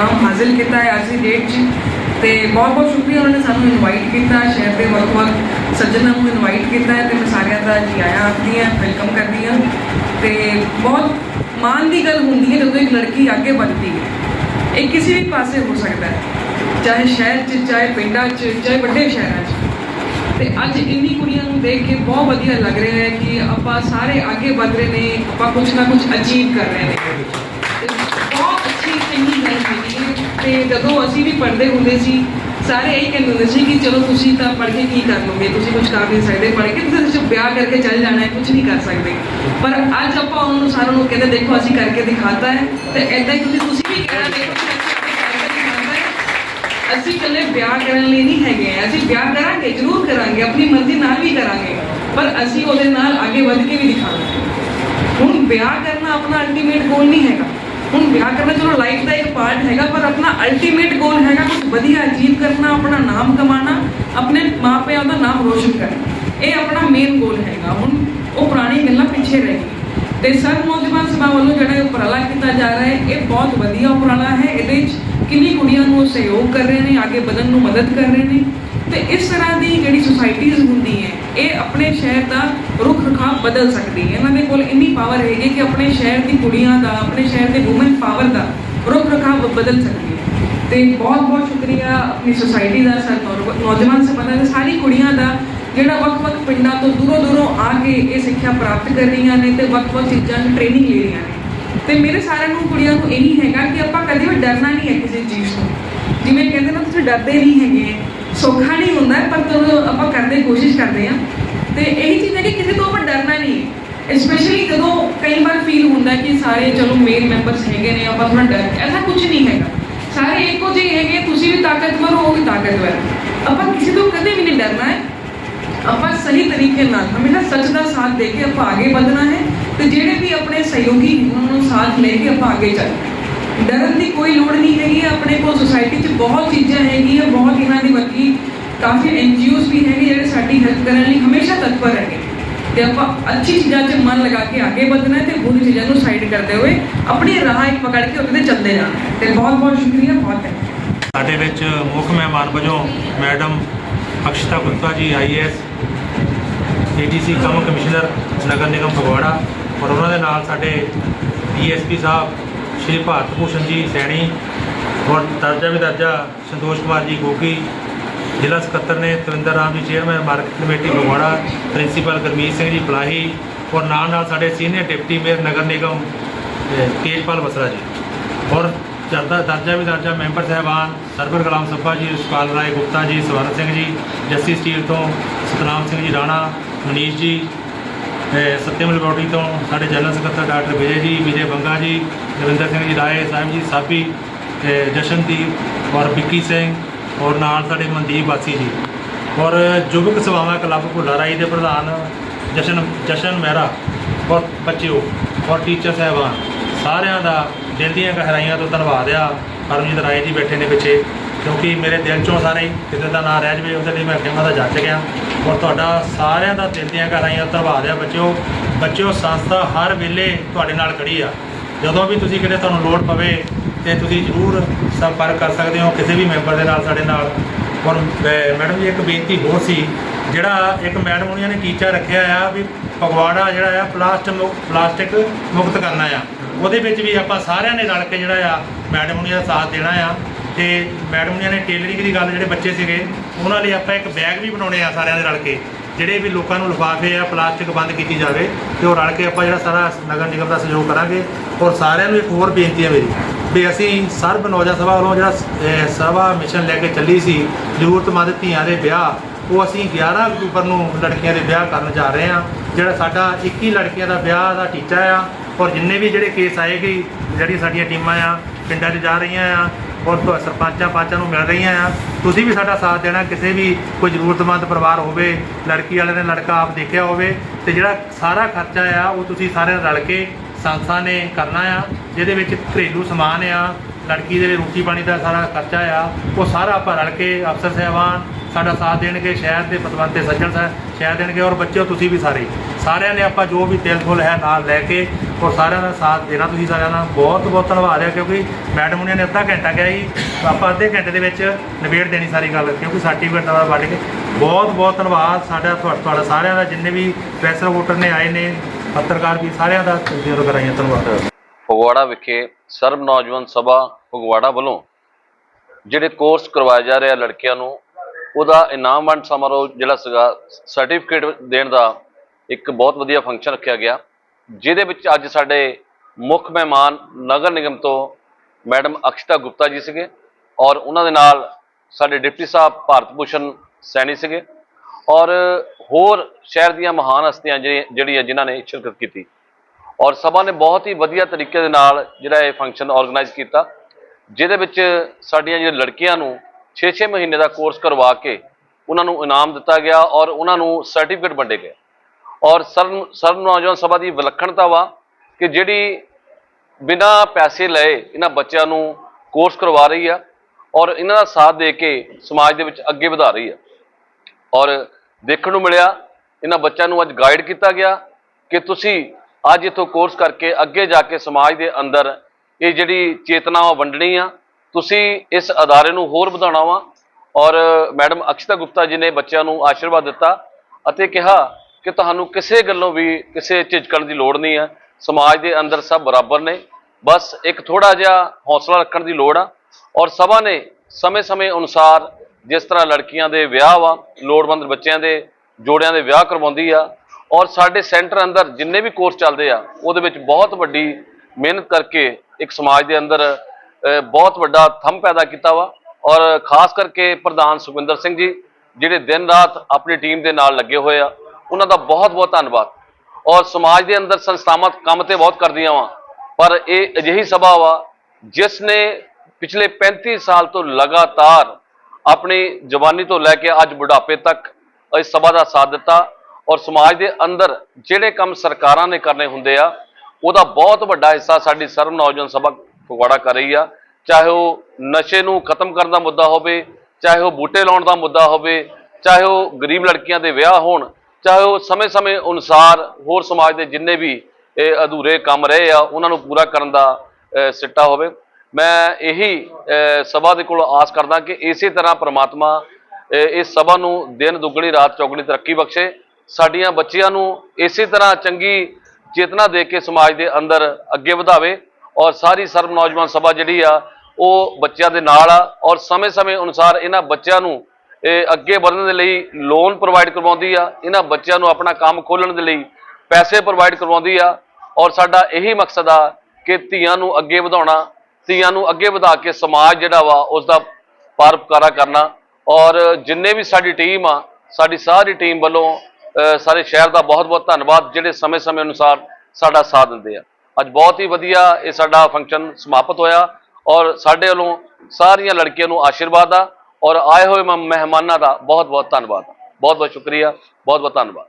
ਨਾਮ ਹਾਜ਼ਿਲ ਕੀਤਾ ਹੈ ਅੱਜ ਦੀ ਡੇਟ 'ਚ। ਤੇ ਬਹੁਤ ਬਹੁਤ ਸ਼ੁਕਰੀਆ ਉਹਨਾਂ ਨੇ ਸਾਨੂੰ ਇਨਵਾਈਟ ਕੀਤਾ। ਸ਼ਹਿਰ ਦੇ ਵੱਖ ਵੱਖ ਸੱਜਣਾਂ ਨੂੰ ਇਨਵਾਈਟ ਕੀਤਾ ਹੈ ਤੇ ਮੈਂ ਸਾਰਿਆਂ ਦਾ ਜੀ ਆਇਆਂ ਆਖਦੀ ਹਾਂ ਵੈਲਕਮ ਕਰਦੀ ਹਾਂ। ਤੇ ਬਹੁਤ ਮਾਣ ਦੀ ਗੱਲ ਹੁੰਦੀ ਹੈ ਜਦੋਂ ਇੱਕ ਲੜਕੀ ਅੱਗੇ ਵੱਧਦੀ ਹੈ। ਇਹ ਕਿਸੇ ਵੀ ਪਾਸੇ ਹੋ ਸਕਦਾ ਹੈ। ਚਾਹੇ ਸ਼ਹਿਰ 'ਚ, ਚਾਹੇ ਪਿੰਡਾਂ 'ਚ, ਚਾਹੇ ਵੱਡੇ ਸ਼ਹਿਰਾਂ 'ਚ। ਤੇ ਅੱਜ ਇੰਨੀ ਕੁੜੀਆਂ ਨੂੰ ਦੇਖ ਕੇ ਬਹੁਤ ਵਧੀਆ ਲੱਗ ਰਿਹਾ ਹੈ ਕਿ ਆਪਾਂ ਸਾਰੇ ਅੱਗੇ ਵਧ ਰਹੇ ਨੇ, ਆਪਾਂ ਕੁਝ ਨਾ ਕੁਝ ਅਚੀਵ ਕਰ ਰਹੇ ਨੇ ਤੇ ਬਹੁਤ ਅੱਛੀ ਚੰਗੀ ਗੱਲ ਹੈਗੀ ਹੈ ਤੇ ਜਦੋਂ ਅਸੀਂ ਵੀ ਪੜ੍ਹਦੇ ਹੁੰਦੇ ਸੀ, ਸਾਰੇ ਇਹੀ ਕਹਿੰਦੇ ਹੁੰਦੇ ਸੀ ਕਿ ਚਲੋ ਤੁਸੀਂ ਤਾਂ ਪੜ੍ਹ ਕੇ ਕੀ ਕਰ ਲਓਗੇ? ਤੁਸੀਂ ਕੁਝ ਕਰ ਨਹੀਂ ਸਕਦੇ, ਪੜ੍ਹ ਕੇ ਤੁਸੀਂ ਸਿਰਫ ਵਿਆਹ ਕਰਕੇ ਚੱਲ ਜਾਣਾ ਹੈ ਕੁਝ ਨਹੀਂ ਕਰ ਸਕਦੇ। ਪਰ ਅੱਜ ਆਪਾਂ ਉਹਨਾਂ ਨੂੰ ਸਾਰਿਆਂ ਨੂੰ ਕਹਿੰਦੇ, ਦੇਖੋ ਅਸੀਂ ਕਰਕੇ ਦਿਖਾਤਾ ਹੈ ਤੇ ਐਦਾਂ ਹੀ ਤੁਸੀਂ ਤੁਸੀਂ ਵੀ ਕਹਿਣਾ, ਦੇਖੋ ਅਸੀਂ ਆਪਣੇ ਇਕੱਲੇ ਵਿਆਹ ਕਰਨ ਲਈ ਨਹੀਂ ਹੈਗੇ ਆ ਅਸੀਂ ਵਿਆਹ ਕਰਾਂਗੇ, ਜ਼ਰੂਰ ਕਰਾਂਗੇ, ਆਪਣੀ ਮਰਜ਼ੀ ਨਾਲ ਵੀ ਕਰਾਂਗੇ, ਪਰ ਅਸੀਂ ਉਹਦੇ ਨਾਲ ਅੱਗੇ ਵਧ ਕੇ ਵੀ ਦਿਖਾਵਾਂਗੇ। ਹੁਣ ਵਿਆਹ ਕਰਨਾ ਆਪਣਾ ਅਲਟੀਮੇਟ ਗੋਲ ਨਹੀਂ ਹੈਗਾ। ਹੁਣ ਵਿਆਹ ਕਰਨਾ ਚਲੋ ਲਾਈਫ ਦਾ ਇੱਕ ਪਾਰਟ ਹੈਗਾ, ਪਰ ਆਪਣਾ ਅਲਟੀਮੇਟ ਗੋਲ ਹੈਗਾ ਕੁਝ ਵਧੀਆ ਅਚੀਵ ਕਰਨਾ, ਆਪਣਾ ਨਾਮ ਕਮਾਉਣਾ, ਆਪਣੇ ਮਾਪਿਆਂ ਦਾ ਨਾਮ ਰੋਸ਼ਨ ਕਰਨਾ। ਇਹ ਆਪਣਾ ਮੇਨ ਗੋਲ ਹੈਗਾ। ਹੁਣ ਉਹ ਪੁਰਾਣੀ ਗੱਲਾਂ ਪਿੱਛੇ ਰਹਿ ਗਈਆਂ। ਤੇ ਸਰ ਨੌਜਵਾਨ ਸਭਾ ਵੱਲੋਂ ਜਿਹੜਾ ਇਹ ਉਪਰਾਲਾ ਕੀਤਾ ਜਾ ਰਿਹਾ ਹੈ, ਇਹ ਬਹੁਤ ਵਧੀਆ ਉਪਰਾਲਾ ਹੈ। ਇਹਦੇ ਵਿੱਚ ਕਿੰਨੀ ਕੁੜੀਆਂ ਨੂੰ ਸਹਿਯੋਗ ਕਰ ਰਹੇ ਨੇ, ਅੱਗੇ ਵਧਣ ਨੂੰ ਮਦਦ ਕਰ ਰਹੇ ਨੇ। ਤੇ ਇਸ ਤਰ੍ਹਾਂ ਦੀ ਜਿਹੜੀ ਸੁਸਾਇਟੀਜ਼ ਹੁੰਦੀ ਹੈ, ਇਹ ਆਪਣੇ ਸ਼ਹਿਰ ਦਾ ਰੁਖ ਰਖਾਵ ਬਦਲ ਸਕਦੀ ਹੈ। ਇਹਨਾਂ ਦੇ ਕੋਲ ਇੰਨੀ ਪਾਵਰ ਹੈਗੀ ਕਿ ਆਪਣੇ ਸ਼ਹਿਰ ਦੀ ਕੁੜੀਆਂ ਦਾ, ਆਪਣੇ ਸ਼ਹਿਰ ਦੇ ਔਮਨ ਪਾਵਰ ਦਾ ਰੁਖ ਰਖਾਵ ਬਦਲ ਸਕਦੀ ਹੈ। ਤੇ ਬਹੁਤ ਬਹੁਤ ਸ਼ੁਕਰੀਆ ਆਪਣੀ ਸੁਸਾਇਟੀ ਦਾ, ਸਰ ਨੌਜਵਾਨ ਸਭਾ ਦਾ ਸਾਰੀ ਕੁੜੀਆਂ ਦਾ, ਜਿਹੜਾ ਵੱਖ-ਵੱਖ ਪਿੰਡਾਂ ਤੋਂ ਦੂਰੋਂ ਦੂਰੋਂ ਆ ਕੇ ਇਹ ਸਿੱਖਿਆ ਪ੍ਰਾਪਤ ਕਰ ਰਹੀਆਂ ਨੇ ਤੇ ਵੱਖ-ਵੱਖ ਚੀਜ਼ਾਂ ਦੀ ਟ੍ਰੇਨਿੰਗ ਲੈ ਰਹੀਆਂ ਨੇ। ਤੇ ਮੇਰੇ ਸਾਰਿਆਂ ਨੂੰ ਕੁੜੀਆਂ ਨੂੰ ਇਹੀ ਹੈਗਾ ਕਿ ਆਪਾਂ ਕਦੇ ਵੀ ਡਰਨਾ ਨਹੀਂ ਹੈ ਕਿਸੇ ਚੀਜ਼ ਤੋਂ। ਜਿਵੇਂ ਕਹਿੰਦੇ ਨਾ, ਤੁਸੀਂ ਡਰਦੇ ਨਹੀਂ ਹੈਗੇ। ਸੌਖਾ ਨਹੀਂ ਹੁੰਦਾ, ਪਰ ਜਦੋਂ ਆਪਾਂ ਕਰਦੇ, ਕੋਸ਼ਿਸ਼ ਕਰਦੇ ਆ ਤੇ ਇਹੀ ਚੀਜ਼ ਹੈ ਕਿ ਕਿਸੇ ਤੋਂ ਆਪਾਂ ਡਰਨਾ ਨਹੀਂ। ਹੈ ਸਪੈਸ਼ਲੀ ਜਦੋਂ ਕਈ ਵਾਰ ਫੀਲ ਹੁੰਦਾ ਕਿ ਸਾਰੇ ਚਲੋ ਮੇਨ ਮੈਂਬਰਸ ਹੈਗੇ ਨੇ, ਆਪਾਂ ਥੋੜਾ ਡਰ ਐਸਾ ਕੁਝ ਨਹੀਂ ਹੈਗਾ। ਸਾਰੇ ਇੱਕੋ ਜਿਹੇ ਹੈਗੇ, ਤੁਸੀਂ ਵੀ ਤਾਕਤਵਰ ਹੋ, ਉਹ ਵੀ ਤਾਕਤਵਰ। ਹੈ। ਆਪਾਂ ਕਿਸੇ ਤੋਂ ਕਦੇ ਵੀ ਨਹੀਂ ਡਰਨਾ ਹੈ। ਆਪਾਂ ਸਹੀ ਤਰੀਕੇ ਨਾਲ, ਹਮੇਸ਼ਾ ਸੱਚ ਦਾ ਸਾਥ ਦੇ ਕੇ ਆਪਾਂ ਅੱਗੇ ਵਧਣਾ ਹੈ ਤੇ ਜਿਹੜੇ ਵੀ ਆਪਣੇ ਸਹਿਯੋਗੀ ਉਹਨਾਂ ਨੂੰ ਸਾਥ ਲੈ ਕੇ ਆਪਾਂ ਅੱਗੇ ਚੱਲਣਾ ਡਰਨ ਦੀ ਕੋਈ ਲੋੜ ਨਹੀਂ ਹੈਗੀ, ਆਪਣੇ ਕੋਲ ਸੁਸਾਇਟੀ 'ਚ ਬਹੁਤ ਚੀਜ਼ਾਂ ਹੈਗੀਆਂ, ਬਹੁਤ ਇਹਨਾਂ ਦੀ ਵਰਗੀ ਕਾਫੀ ਐਨਜੀਓਜ਼ ਵੀ ਹੈਗੇ ਜਿਹੜੇ ਸਾਡੀ ਹੈਲਪ ਕਰਨ ਲਈ ਹਮੇਸ਼ਾ ਤਤਪਰ ਹੈਗੇ ਤੇ ਆਪਾਂ ਅੱਛੀ ਚੀਜ਼ਾਂ 'ਚ ਮਨ ਲਗਾ ਕੇ ਅੱਗੇ ਵਧਣਾ ਹੈ ਤੇ ਬੁਰੀ ਚੀਜ਼ਾਂ ਨੂੰ ਸਾਈਡ ਕਰਦੇ ਹੋਏ ਆਪਣੀ ਰਾਹ ਇੱਕ ਪਕੜ ਕੇ ਉਹਦੇ ਤੇ ਚੱਲਦੇ ਜਾਣਾ ਹੈ। ਤੇ ਬਹੁਤ ਬਹੁਤ ਸ਼ੁਕਰੀਆ, ਬਹੁਤ ਹੈ ਸਾਡੇ ਵਿੱਚ ਮੁੱਖ ਮਹਿਮਾਨ ਵਜੋਂ madam Akshata Gupta ji IAS ADC cum commissioner, ਨਗਰ ਨਿਗਮ ਫਗਵਾੜਾ ਔਰ ਉਹਨਾਂ ਦੇ ਨਾਲ ਸਾਡੇ ਡੀਐਸਪੀ ਸਾਹਿਬ ਸ਼੍ਰੀ ਭਾਰਤ ਭੂਸ਼ਣ ਜੀ ਸੈਣੀ ਔਰ ਦਰਜਾ ਵੀ ਦਰਜਾ ਸੰਤੋਸ਼ ਕੁਮਾਰ ਜੀ ਗੋਗੀ, ਜ਼ਿਲ੍ਹਾ ਸਕੱਤਰ ਨੇ Tavinder Ram ji chairman, market committee Bagwara principal Gurmeet Singh ji Palahi ਔਰ ਨਾਲ ਨਾਲ ਸਾਡੇ senior deputy mayor Nagar Nigam Tejpal Basra ਜੀ। ਔਰ ਜਰਦਾ ਦਰਜਾ ਵੀ ਦਰਜਾ ਮੈਂਬਰ ਸਾਹਿਬਾਨ ਸਰਵਰ ਕਲਾਮ ਸੱਭਾ ਜੀ, ਰਸਪਾਲ ਰਾਏ ਗੁਪਤਾ ਜੀ, ਸਵਰਨ ਸਿੰਘ ਜੀ, ਜੱਸੀ ਸਟੀਲ ਤੋਂ ਸਤਨਾਮ ਸਿੰਘ ਜੀ ਰਾਣਾ, ਮਨੀਸ਼ ਜੀ ਅਹ ਸਤਿਅਮ ਲੈਬੋਰਟਰੀ ਤੋਂ ਸਾਡੇ ਜਨਰਲ ਸਕੱਤਰ ਡਾਕਟਰ ਵਿਜੇ ਜੀ, ਵਿਜੇ ਬੰਗਾ ਜੀ ਰਵਿੰਦਰ ਸਿੰਘ ਜੀ, ਰਾਏ ਸਾਹਿਬ ਜੀ, ਸਾਬੀ ਅਹ ਜਸ਼ਨਦੀਪ ਔਰ ਵਿੱਕੀ ਸਿੰਘ ਔਰ ਨਾਲ ਸਾਡੇ ਮਨਦੀਪ ਵਾਸੀ ਜੀ। ਔਰ ਯੁਵਕ ਸੇਵਾਵਾਂ ਕਲੱਬ ਭੁੱਲਾ ਰਾਈ ਦੇ ਪ੍ਰਧਾਨ ਜਸ਼ਨ ਜਸ਼ਨ ਮਹਿਰਾ ਔਰ ਬੱਚਿਓ ਔਰ ਟੀਚਰ ਸਾਹਿਬਾਨ, ਸਾਰਿਆਂ ਦਾ ਦਿਲ ਦੀਆਂ ਗਹਿਰਾਈਆਂ ਤੋਂ ਧੰਨਵਾਦ ਆ। ਪਰਮਜੀਤ ਰਾਏ ਜੀ ਬੈਠੇ ਨੇ ਪਿੱਛੇ। ਕਿਉਂਕਿ ਮੇਰੇ ਦਿਲ ਚੋਂ ਸਾਰੇ ਕਿਤੇ ਦਾ ਨਾਂ ਰਹਿ ਜਵੇ, ਉਹਦੇ ਲਈ ਮੈਂ ਅੱਗੇ ਦਾ ਜੱਜ ਗਿਆ। ਔਰ ਤੁਹਾਡਾ ਸਾਰਿਆਂ ਦਾ ਦਿਲ ਦੀਆਂ ਗਹਿਰਾਈਆਂ ਤੋਂ ਧੰਨਵਾਦ ਆ ਬੱਚਿਓ ਬੱਚਿਓ, ਸੰਸਥਾ ਹਰ ਵੇਲੇ ਤੁਹਾਡੇ ਨਾਲ ਖੜੀ ਆ। ਜਦੋਂ ਵੀ ਤੁਸੀਂ ਕਿਤੇ ਤੁਹਾਨੂੰ ਲੋੜ ਪਵੇ ਤੇ ਤੁਸੀਂ ਜ਼ਰੂਰ ਸੰਪਰਕ ਕਰ ਸਕਦੇ ਹੋ, ਕਿਸੇ ਵੀ ਮੈਂਬਰ ਦੇ ਨਾਲ, ਸਾਡੇ ਨਾਲ। ਔਰ, ਅਹ, ਮੈਡਮ ਜੀ, ਇੱਕ ਬੇਨਤੀ ਹੋਰ ਸੀ, ਜਿਹੜਾ ਇੱਕ ਮੈਡਮ ਉਹਨਾਂ ਨੇ ਟੀਚਾ ਰੱਖਿਆ ਆ ਵੀ ਫਗਵਾੜਾ ਜਿਹੜਾ ਆ ਪਲਾਸਟਿਕ ਮੁਕ- ਪਲਾਸਟਿਕ ਮੁਕਤ ਕਰਨਾ ਆ। ਉਹਦੇ ਵਿੱਚ ਵੀ ਆਪਾਂ ਸਾਰਿਆਂ ਨੇ ਰਲ ਕੇ ਜਿਹੜਾ ਆ, ਮੈਡਮ ਉਹਨਾਂ ਦਾ ਸਾਥ ਦੇਣਾ ਆ। ਤੇ ਮੈਡਮ ਉਹਨਾਂ ਨੇ ਟੇਲਰਿੰਗ ਦੀ ਗੱਲ ਜਿਹੜੇ ਬੱਚੇ ਸੀਗੇ, ਉਹਨਾਂ ਲਈ ਆਪਾਂ ਇੱਕ ਬੈਗ ਵੀ ਬਣਾਉਣੇ ਆ ਸਾਰਿਆਂ ਦੇ ਰਲ ਕੇ, ਜਿਹੜੇ ਵੀ ਲੋਕਾਂ ਨੂੰ ਲਿਫਾਫੇ ਆ ਪਲਾਸਟਿਕ ਬੰਦ ਕੀਤੀ ਜਾਵੇ, ਤੇ ਉਹ ਰਲ ਕੇ ਆਪਾਂ ਜਿਹੜਾ ਸਾਰਾ ਨਗਰ ਨਿਗਮ ਦਾ ਸਹਿਯੋਗ ਕਰਾਂਗੇ। ਔਰ ਸਾਰਿਆਂ ਨੂੰ ਇੱਕ ਹੋਰ ਬੇਨਤੀ ਹੈ ਮੇਰੀ, ਵੀ ਅਸੀਂ ਸਰਬ ਨੌਜਵਾਨ ਸਭਾ ਵੱਲੋਂ ਜਿਹੜਾ ਸਭਾ ਮਿਸ਼ਨ ਲੈ ਕੇ ਚੱਲੀ ਸੀ ਜ਼ਰੂਰਤਮੰਦ ਧੀਆਂ ਦੇ ਵਿਆਹ, ਉਹ ਅਸੀਂ 11 ਅਕਤੂਬਰ ਨੂੰ ਲੜਕੀਆਂ ਦੇ ਵਿਆਹ ਕਰਨ ਜਾ ਰਹੇ ਹਾਂ, ਜਿਹੜਾ ਸਾਡਾ 21 ਲੜਕੀਆਂ ਦਾ ਵਿਆਹ ਦਾ ਟੀਚਾ ਆ, ਔਰ ਜਿੰਨੇ ਵੀ ਜਿਹੜੇ ਕੇਸ ਆਏਗੀ ਜਿਹੜੀਆਂ ਸਾਡੀਆਂ ਟੀਮਾਂ ਆ, ਪਿੰਡਾਂ 'ਚ ਜਾ ਰਹੀਆਂ ਆ ਔਰ ਸਰਪੰਚਾਂ ਪਾਂਚਾਂ ਨੂੰ ਮਿਲ ਰਹੀਆਂ ਆ। ਤੁਸੀਂ ਵੀ ਸਾਡਾ ਸਾਥ ਦੇਣਾ, ਕਿਸੇ ਵੀ ਕੋਈ ਜ਼ਰੂਰਤਮੰਦ ਪਰਿਵਾਰ ਹੋਵੇ, ਲੜਕੀ ਵਾਲੇ ਨੇ ਲੜਕਾ ਆਪ ਦੇਖਿਆ ਹੋਵੇ, ਤੇ ਜਿਹੜਾ ਸਾਰਾ ਖਰਚਾ ਆ, ਉਹ ਤੁਸੀਂ ਸਾਰੇ ਰਲ ਕੇ ਸੰਸਥਾ ਨੇ ਕਰਨਾ ਆ, ਜਿਹਦੇ ਵਿੱਚ ਘਰੇਲੂ ਸਮਾਨ ਆ, ਲੜਕੀ ਦੇ ਰੋਟੀ ਪਾਣੀ ਦਾ ਸਾਰਾ ਖਰਚਾ ਆ, ਉਹ ਸਾਰਾ ਆਪਾਂ ਰਲ ਕੇ ਅਫਸਰ ਸਾਹਿਬਾਨ ਸਾਡਾ ਸਾਥ ਦੇਣਗੇ ਸ਼ਹਿਰ ਦੇ ਪਤਵੰਤੇ ਸੱਜਣ ਸਾਹਿਬ ਸ਼ਹਿਰ ਦੇਣਗੇ ਔਰ ਬੱਚਿਓ, ਤੁਸੀਂ ਵੀ ਸਾਰੇ। ਸਾਰਿਆਂ ਨੇ ਆਪਾਂ ਜੋ ਵੀ ਦਿਲ ਫੁੱਲ ਹੈ ਨਾਲ ਲੈ ਕੇ ਔਰ ਸਾਰਿਆਂ ਦਾ ਸਾਥ ਦੇਣਾ ਤੁਸੀਂ ਸਾਰਿਆਂ ਦਾ। ਬਹੁਤ ਬਹੁਤ ਧੰਨਵਾਦ ਹੈ ਕਿਉਂਕਿ ਮੈਡਮ ਨੇ ਅੱਧਾ ਘੰਟਾ ਕਿਹਾ ਜੀ ਆਪਾਂ ਅੱਧੇ ਘੰਟੇ ਦੇ ਵਿੱਚ ਨਿਬੇੜ ਦੇਣੀ ਸਾਰੀ ਗੱਲ, ਕਿਉਂਕਿ ਸਰਟੀਫਿਕੇਟ ਦਾ ਵੰਡ ਕੇ। ਬਹੁਤ ਬਹੁਤ ਧੰਨਵਾਦ ਸਾਡਾ ਤੁਹਾਡਾ ਸਾਰਿਆਂ ਦਾ, ਜਿੰਨੇ ਵੀ ਪ੍ਰੈਸ ਵੋਟਰ ਨੇ ਆਏ ਨੇ, ਪੱਤਰਕਾਰ ਵੀ, ਸਾਰਿਆਂ ਦਾ ਦਿਲੋਂ ਕਰਾਈਆਂ ਧੰਨਵਾਦ। ਫਗਵਾੜਾ ਵਿਖੇ ਸਰਬ ਨੌਜਵਾਨ ਸਭਾ ਫਗਵਾੜਾ ਵੱਲੋਂ, ਜਿਹੜੇ ਕੋਰਸ ਕਰਵਾਇਆ ਜਾ ਰਿਹਾ ਲੜਕਿਆਂ ਨੂੰ ਉਹਦਾ ਇਨਾਮ ਵੰਡ ਸਮਾਰੋਹ ਜਿਹੜਾ ਸੀਗਾ ਸਰਟੀਫਿਕੇਟ ਦੇਣ ਦਾ ਇੱਕ ਬਹੁਤ ਵਧੀਆ ਫੰਕਸ਼ਨ ਰੱਖਿਆ ਗਿਆ। ਜਿਹਦੇ ਵਿੱਚ ਅੱਜ ਸਾਡੇ ਮੁੱਖ ਮਹਿਮਾਨ ਨਗਰ ਨਿਗਮ ਤੋਂ ਮੈਡਮ ਅਕਸ਼ਤਾ ਗੁਪਤਾ ਜੀ ਸੀਗੇ ਔਰ ਉਹਨਾਂ ਦੇ ਨਾਲ ਸਾਡੇ ਡਿਪਟੀ ਸਾਹਿਬ ਭਾਰਤ ਭੂਸ਼ਣ ਸੈਣੀ ਸੀਗੇ ਔਰ ਹੋਰ ਸ਼ਹਿਰ ਦੀਆਂ ਮਹਾਨ ਹਸਤੀਆਂ ਜਿਹੜੀ- ਜਿਹੜੀਆਂ ਜਿਨ੍ਹਾਂ ਨੇ ਸ਼ਿਰਕਤ ਕੀਤੀ। ਔਰ ਸਭਾ ਨੇ ਬਹੁਤ ਹੀ ਵਧੀਆ ਤਰੀਕੇ ਦੇ ਨਾਲ ਜਿਹੜਾ ਇਹ ਫੰਕਸ਼ਨ ਆਰਗੇਨਾਈਜ਼ ਕੀਤਾ, ਜਿਹਦੇ ਵਿੱਚ ਸਾਡੀਆਂ ਜਿਹੜੀਆਂ ਲੜਕੀਆਂ ਨੂੰ 6-6 ਮਹੀਨੇ ਦਾ ਕੋਰਸ ਕਰਵਾ ਕੇ ਉਹਨਾਂ ਨੂੰ ਇਨਾਮ ਦਿੱਤਾ ਗਿਆ ਔਰ ਉਹਨਾਂ ਨੂੰ ਸਰਟੀਫਿਕੇਟ ਵੰਡੇ ਗਏ। ਔਰ ਸਰਵ ਸਰਵ ਨੌਜਵਾਨ ਸਭਾ ਦੀ ਵਿਲੱਖਣਤਾ ਵਾ ਕਿ ਜਿਹੜੀ ਬਿਨਾਂ ਪੈਸੇ ਲਏ ਇਹਨਾਂ ਬੱਚਿਆਂ ਨੂੰ ਕੋਰਸ ਕਰਵਾ ਰਹੀ ਆ ਔਰ ਇਹਨਾਂ ਦਾ ਸਾਥ ਦੇ ਕੇ ਸਮਾਜ ਦੇ ਵਿੱਚ ਅੱਗੇ ਵਧਾ ਰਹੀ ਆ। ਔਰ ਦੇਖਣ ਨੂੰ ਮਿਲਿਆ, ਇਹਨਾਂ ਬੱਚਿਆਂ ਨੂੰ ਅੱਜ ਗਾਈਡ ਕੀਤਾ ਗਿਆ ਕਿ ਤੁਸੀਂ ਅੱਜ ਇਥੋਂ ਕੋਰਸ ਕਰਕੇ ਅੱਗੇ ਜਾ ਕੇ ਸਮਾਜ ਦੇ ਅੰਦਰ ਇਹ ਜਿਹੜੀ ਚੇਤਨਾ ਵਾ ਵੰਡਣੀ ਆ ਤੁਸੀਂ ਇਸ ਅਦਾਰੇ ਨੂੰ ਹੋਰ ਵਧਾਉਣਾ ਵਾ ਔਰ ਮੈਡਮ ਅਕਸ਼ਤਾ ਗੁਪਤਾ ਜੀ ਨੇ ਬੱਚਿਆਂ ਨੂੰ ਆਸ਼ੀਰਵਾਦ ਦਿੱਤਾ ਅਤੇ ਕਿਹਾ ਕਿ ਤੁਹਾਨੂੰ ਕਿਸੇ ਗੱਲੋਂ ਵੀ ਕਿਸੇ ਝਿਜਕਣ ਦੀ ਲੋੜ ਨਹੀਂ ਹੈ ਸਮਾਜ ਦੇ ਅੰਦਰ ਸਭ ਬਰਾਬਰ ਨੇ। ਬਸ ਇੱਕ ਥੋੜਾ ਜਿਹਾ ਹੌਸਲਾ ਰੱਖਣ ਦੀ ਲੋੜ ਆ ਔਰ ਸਭਾ ਨੇ ਸਮੇਂ-ਸਮੇਂ ਅਨੁਸਾਰ ਜਿਸ ਤਰ੍ਹਾਂ ਲੜਕੀਆਂ ਦੇ ਵਿਆਹ ਵਾ, ਲੋੜਵੰਦ ਬੱਚਿਆਂ ਦੇ ਜੋੜਿਆਂ ਦੇ ਵਿਆਹ ਕਰਵਾਉਂਦੀ ਆ ਔਰ ਸਾਡੇ ਸੈਂਟਰ ਅੰਦਰ ਜਿੰਨੇ ਵੀ ਕੋਰਸ ਚੱਲਦੇ ਆ, ਉਹਦੇ ਵਿੱਚ ਬਹੁਤ ਵੱਡੀ ਮਿਹਨਤ ਕਰਕੇ ਇੱਕ ਸਮਾਜ ਦੇ ਅੰਦਰ ਬਹੁਤ ਵੱਡਾ ਥੰਮ ਪੈਦਾ ਕੀਤਾ ਵਾ। ਔਰ ਖਾਸ ਕਰਕੇ ਪ੍ਰਧਾਨ ਸੁਖਵਿੰਦਰ ਸਿੰਘ ਜੀ, ਜਿਹੜੇ ਦਿਨ ਰਾਤ ਆਪਣੀ ਟੀਮ ਦੇ ਨਾਲ ਲੱਗੇ ਹੋਏ ਆ, ਉਹਨਾਂ ਦਾ ਬਹੁਤ ਬਹੁਤ ਧੰਨਵਾਦ। ਔਰ ਸਮਾਜ ਦੇ ਅੰਦਰ ਸੰਸਥਾਵਾਂ ਕੰਮ ਤੇ ਬਹੁਤ ਕਰਦੀਆਂ ਵਾ, ਪਰ ਇਹ ਅਜਿਹੀ ਸਭਾ ਵਾ, ਜਿਸ ਨੇ ਪਿਛਲੇ 35 ਸਾਲ ਤੋਂ ਲਗਾਤਾਰ ਆਪਣੀ ਜਵਾਨੀ ਤੋਂ ਲੈ ਕੇ ਅੱਜ ਬੁਢਾਪੇ ਤੱਕ ਇਸ ਸਭਾ ਦਾ ਸਾਥ ਦਿੱਤਾ। ਔਰ ਸਮਾਜ ਦੇ ਅੰਦਰ ਜਿਹੜੇ ਕੰਮ ਸਰਕਾਰਾਂ ਨੇ ਕਰਨੇ ਹੁੰਦੇ ਆ, ਉਹਦਾ ਬਹੁਤ ਵੱਡਾ ਹਿੱਸਾ ਸਾਡੀ ਸਰਵ ਨੌਜਵਾਨ ਸਭਾ ਫਗਵਾੜਾ ਕਰ ਰਹੀ ਆ। ਚਾਹੇ ਉਹ ਨਸ਼ੇ ਨੂੰ ਖਤਮ ਕਰਨ ਦਾ ਮੁੱਦਾ ਹੋਵੇ, ਚਾਹੇ ਉਹ ਬੂਟੇ ਲਾਉਣ ਦਾ ਮੁੱਦਾ ਹੋਵੇ, ਚਾਹੇ ਉਹ ਗਰੀਬ ਲੜਕੀਆਂ ਦੇ ਵਿਆਹ ਹੋਣ, ਚਾਹੇ ਉਹ ਸਮੇਂ-ਸਮੇਂ ਅਨੁਸਾਰ ਹੋਰ ਸਮਾਜ ਦੇ ਜਿੰਨੇ ਵੀ ਇਹ ਅਧੂਰੇ ਕੰਮ ਰਹੇ ਆ, ਉਹਨਾਂ ਨੂੰ ਪੂਰਾ ਕਰਨ ਦਾ ਸਿੱਟਾ ਹੋਵੇ। ਮੈਂ ਇਹੀ ਸਭਾ ਦੇ ਕੋਲ ਆਸ ਕਰਦਾ ਕਿ ਇਸੇ ਤਰ੍ਹਾਂ ਪ੍ਰਮਾਤਮਾ ਇਸ ਸਭਾ ਨੂੰ ਦਿਨ ਦੁੱਗਣੀ, ਰਾਤ ਚੌਗਣੀ ਤਰੱਕੀ ਬਖਸ਼ੇ। ਸਾਡੀਆਂ ਬੱਚੀਆਂ ਨੂੰ ਇਸੇ ਤਰ੍ਹਾਂ ਚੰਗੀ ਚੇਤਨਾ ਦੇ ਕੇ ਸਮਾਜ ਦੇ ਅੰਦਰ ਅੱਗੇ ਵਧਾਵੇ। ਔਰ ਸਾਰੀ ਸਰਬ ਨੌਜਵਾਨ ਸਭਾ ਜਿਹੜੀ ਆ, ਉਹ ਬੱਚਿਆਂ ਦੇ ਨਾਲ ਆ ਔਰ ਸਮੇਂ-ਸਮੇਂ ਅਨੁਸਾਰ ਇਹਨਾਂ ਬੱਚਿਆਂ ਨੂੰ ਅੱਗੇ ਵਧਣ ਦੇ ਲਈ ਲੋਨ ਪ੍ਰੋਵਾਈਡ ਕਰਵਾਉਂਦੀ ਆ, ਇਹਨਾਂ ਬੱਚਿਆਂ ਨੂੰ ਆਪਣਾ ਕੰਮ ਖੋਲਣ ਦੇ ਲਈ ਪੈਸੇ ਪ੍ਰੋਵਾਈਡ ਕਰਵਾਉਂਦੀ ਆ ਔਰ ਸਾਡਾ ਇਹੀ ਮਕਸਦ ਆ ਕਿ ਧੀਆਂ ਨੂੰ ਅੱਗੇ ਵਧਾਉਣਾ, ਧੀਆਂ ਨੂੰ ਅੱਗੇ ਵਧਾ ਕੇ ਸਮਾਜ ਜਿਹੜਾ ਵਾ ਉਸ ਦਾ ਪਰਉਪਕਾਰਾ ਕਰਨਾ ਔਰ ਜਿੰਨੇ ਵੀ ਸਾਡੀ ਟੀਮ ਆ, ਸਾਡੀ ਸਾਰੀ ਟੀਮ ਵੱਲੋਂ ਸਾਰੇ ਸ਼ਹਿਰ ਦਾ ਬਹੁਤ-ਬਹੁਤ ਧੰਨਵਾਦ ਜਿਹੜੇ ਸਮੇਂ-ਸਮੇਂ ਅਨੁਸਾਰ ਸਾਡਾ ਸਾਥ ਦਿੰਦੇ ਆ। ਅੱਜ ਬਹੁਤ ਹੀ ਵਧੀਆ ਇਹ ਸਾਡਾ ਫੰਕਸ਼ਨ ਸਮਾਪਤ ਹੋਇਆ ਔਰ ਸਾਡੇ ਵੱਲੋਂ ਸਾਰੀਆਂ ਲੜਕੀਆਂ ਨੂੰ ਆਸ਼ੀਰਵਾਦ ਆ ਔਰ ਆਏ ਹੋਏ ਮ- ਮਹਿਮਾਨਾਂ ਦਾ ਬਹੁਤ-ਬਹੁਤ ਧੰਨਵਾਦ। ਬਹੁਤ-ਬਹੁਤ ਸ਼ੁਕਰੀਆ, ਬਹੁਤ-ਬਹੁਤ ਧੰਨਵਾਦ।